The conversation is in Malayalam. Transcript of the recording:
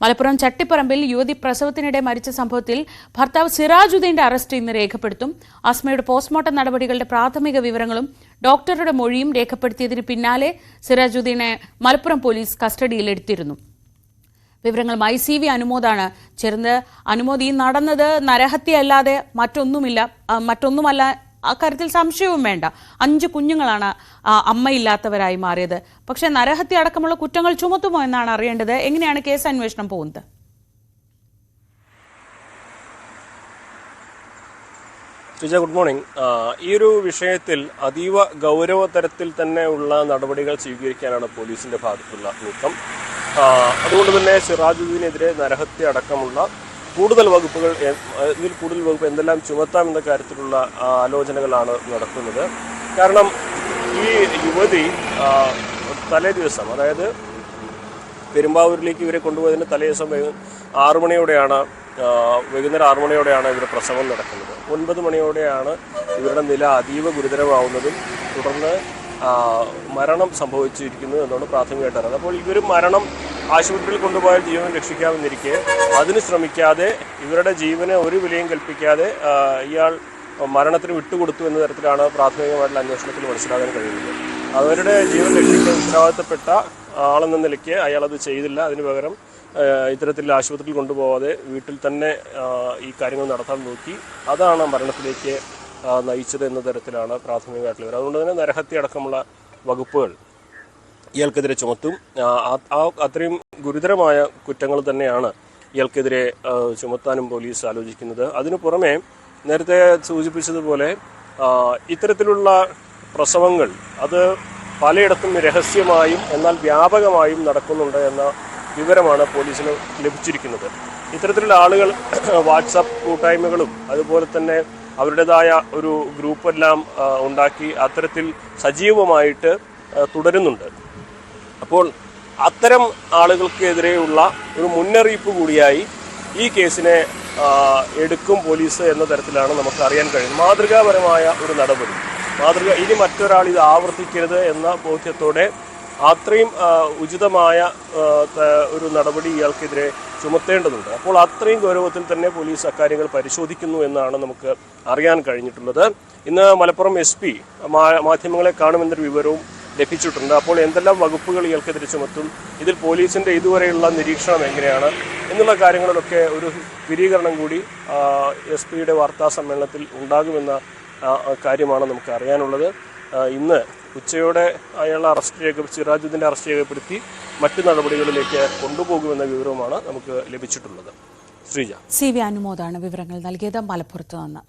മലപ്പുറം ചട്ടിപ്പറമ്പിൽ യുവതി പ്രസവത്തിനിടെ മരിച്ച സംഭവത്തിൽ ഭർത്താവ് സിറാജുദ്ദീന്റെ അറസ്റ്റ് ഇന്ന് രേഖപ്പെടുത്തും. അസ്മയുടെ പോസ്റ്റ്മോർട്ടം നടപടികളുടെ പ്രാഥമിക വിവരങ്ങളും ഡോക്ടറുടെ മൊഴിയും രേഖപ്പെടുത്തിയതിന് പിന്നാലെ സിറാജുദ്ദീനെ മലപ്പുറം പോലീസ് കസ്റ്റഡിയിലെടുത്തിരുന്നു വിവരങ്ങളുമായി സി വി അനുമോദാണ്. ചേർന്ന് അനുമോദി ഈ നടന്നത് നരഹത്യയല്ലാതെ മറ്റൊന്നുമില്ല മറ്റൊന്നുമല്ല അക്കാര്യത്തിൽ സംശയവും വേണ്ട. അഞ്ച് കുഞ്ഞുങ്ങളാണ് അമ്മയില്ലാത്തവരായി മാറിയത്. പക്ഷേ നരഹത്യ അടക്കമുള്ള കുറ്റങ്ങൾ ചുമത്തുമോ എന്നാണ് അറിയേണ്ടത്. എങ്ങനെയാണ് കേസ് അന്വേഷണം പോകുന്നത്? Sreeja good morning. ഈ ഒരു വിഷയത്തിൽ അതീവ ഗൗരവ തരത്തിൽ തന്നെ ഉള്ള നടപടികൾ സ്വീകരിക്കാനാണ് പോലീസിന്റെ ഭാഗത്തുള്ള നീക്കം. അതുകൊണ്ട് തന്നെ സിറാജുദ്ദീനെതിരെ നരഹത്യ അടക്കമുള്ള കൂടുതൽ വകുപ്പുകൾ ഇതിൽ കൂടുതൽ വകുപ്പ് എന്തെല്ലാം ചുമത്താം എന്ന കാര്യത്തിലുള്ള ആലോചനകളാണ് നടക്കുന്നത്. കാരണം ഈ യുവതി തലേ ദിവസം അതായത് പെരുമ്പാവൂരിലേക്ക് ഇവരെ കൊണ്ടുപോയതിന് തലേ ദിവസം ആറുമണിയോടെയാണ് വൈകുന്നേരം ആറുമണിയോടെയാണ് ഇവരുടെ പ്രസവം നടക്കുന്നത്. ഒൻപത് മണിയോടെയാണ് ഇവരുടെ നില അതീവ ഗുരുതരമാവുന്നതും തുടർന്ന് മരണം സംഭവിച്ചിരിക്കുന്നു എന്നാണ് പ്രാഥമികമായിട്ട് അറിയുന്നത്. അപ്പോൾ ഇവർ മരണം ആശുപത്രിയിൽ കൊണ്ടുപോയാൽ ജീവൻ രക്ഷിക്കാമെന്നിരിക്കെ അതിന് ശ്രമിക്കാതെ ഇവരുടെ ജീവനെ ഒരു വിലയും കൽപ്പിക്കാതെ ഇയാൾ മരണത്തിന് വിട്ടുകൊടുത്തു എന്ന തരത്തിലാണ് പ്രാഥമികമായിട്ടുള്ള അന്വേഷണത്തിൽ മനസ്സിലാകാൻ കഴിയുന്നത്. അവരുടെ ജീവൻ രക്ഷിക്കാൻ ഉത്തരവാദിത്തപ്പെട്ട ആളെന്ന നിലയ്ക്ക് അയാൾ അത് ചെയ്തില്ല. അതിന് പകരം ഇത്തരത്തിൽ ആശുപത്രിയിൽ കൊണ്ടുപോകാതെ വീട്ടിൽ തന്നെ ഈ കാര്യങ്ങൾ നടത്താൻ നോക്കി. അതാണ് മരണത്തിലേക്ക് നയിച്ചത് എന്ന തരത്തിലാണ് പ്രാഥമികമായിട്ടുള്ളവർ അതുകൊണ്ട് തന്നെ നരഹത്യ അടക്കമുള്ള വകുപ്പുകൾ ഇയാൾക്കെതിരെ ചുമത്തും. ആ, അത്രയും ഗുരുതരമായ കുറ്റങ്ങൾ തന്നെയാണ് ഇയാൾക്കെതിരെ ചുമത്താനും പോലീസ് ആലോചിക്കുന്നത്. അതിനു പുറമെ നേരത്തെ സൂചിപ്പിച്ചതുപോലെ ഇത്തരത്തിലുള്ള പ്രസവങ്ങൾ അത് പലയിടത്തും രഹസ്യമായും എന്നാൽ വ്യാപകമായും നടക്കുന്നുണ്ട് എന്ന വിവരമാണ് പോലീസിന് ലഭിച്ചിരിക്കുന്നത്. ഇത്തരത്തിലുള്ള ആളുകൾ വാട്സപ്പ് കൂട്ടായ്മകളും അതുപോലെ തന്നെ അവരുടേതായ ഒരു ഗ്രൂപ്പെല്ലാം ഉണ്ടാക്കി അത്തരത്തിൽ സജീവമായിട്ട് തുടരുന്നുണ്ട്. അപ്പോൾ അത്തരം ആളുകൾക്കെതിരെയുള്ള ഒരു മുന്നറിയിപ്പ് കൂടിയായി ഈ കേസിനെ എടുക്കും പോലീസ് എന്ന തരത്തിലാണ് നമുക്ക് അറിയാൻ കഴിയുന്നത്. മാതൃകാപരമായ ഒരു നടപടി. മാതൃക ഇനി മറ്റൊരാൾ ഇത് ആവർത്തിക്കരുത് എന്ന ബോധ്യത്തോടെ അത്രയും ഉചിതമായ ഒരു നടപടി ഇയാൾക്കെതിരെ ചുമത്തേണ്ടതുണ്ട്. അപ്പോൾ അത്രയും ഗൗരവത്തിൽ തന്നെ പോലീസ് അക്കാര്യങ്ങൾ പരിശോധിക്കുന്നു എന്നാണ് നമുക്ക് അറിയാൻ കഴിഞ്ഞിട്ടുള്ളത്. ഇന്ന് മലപ്പുറം എസ് പി മാധ്യമങ്ങളെ കാണുമെന്നൊരു വിവരവും ലഭിച്ചിട്ടുണ്ട്. അപ്പോൾ എന്തെല്ലാം വകുപ്പുകൾ ഇയാൾക്കെതിരെ ചുമത്തും? ഇതിൽ പോലീസിന്റെ ഇതുവരെയുള്ള നിരീക്ഷണം എങ്ങനെയാണ്? എന്നുള്ള കാര്യങ്ങളിലൊക്കെ ഒരു സ്ഥിരീകരണം കൂടി എസ് പിയുടെ വാർത്താ സമ്മേളനത്തിൽ ഉണ്ടാകുമെന്ന കാര്യമാണ് നമുക്ക് അറിയാനുള്ളത്. ഇന്ന് ഉച്ചയോടെ അയാളെ അറസ്റ്റ് രേഖ സിറാജുദ്ദീന്റെ അറസ്റ്റ് രേഖപ്പെടുത്തി മറ്റു നടപടികളിലേക്ക് കൊണ്ടുപോകുമെന്ന വിവരവുമാണ് നമുക്ക് ലഭിച്ചിട്ടുള്ളത്. ശ്രീജ. സി വി അനുമോദാണ് വിവരങ്ങൾ നൽകിയത്. മലപ്പുറത്ത് നിന്ന്.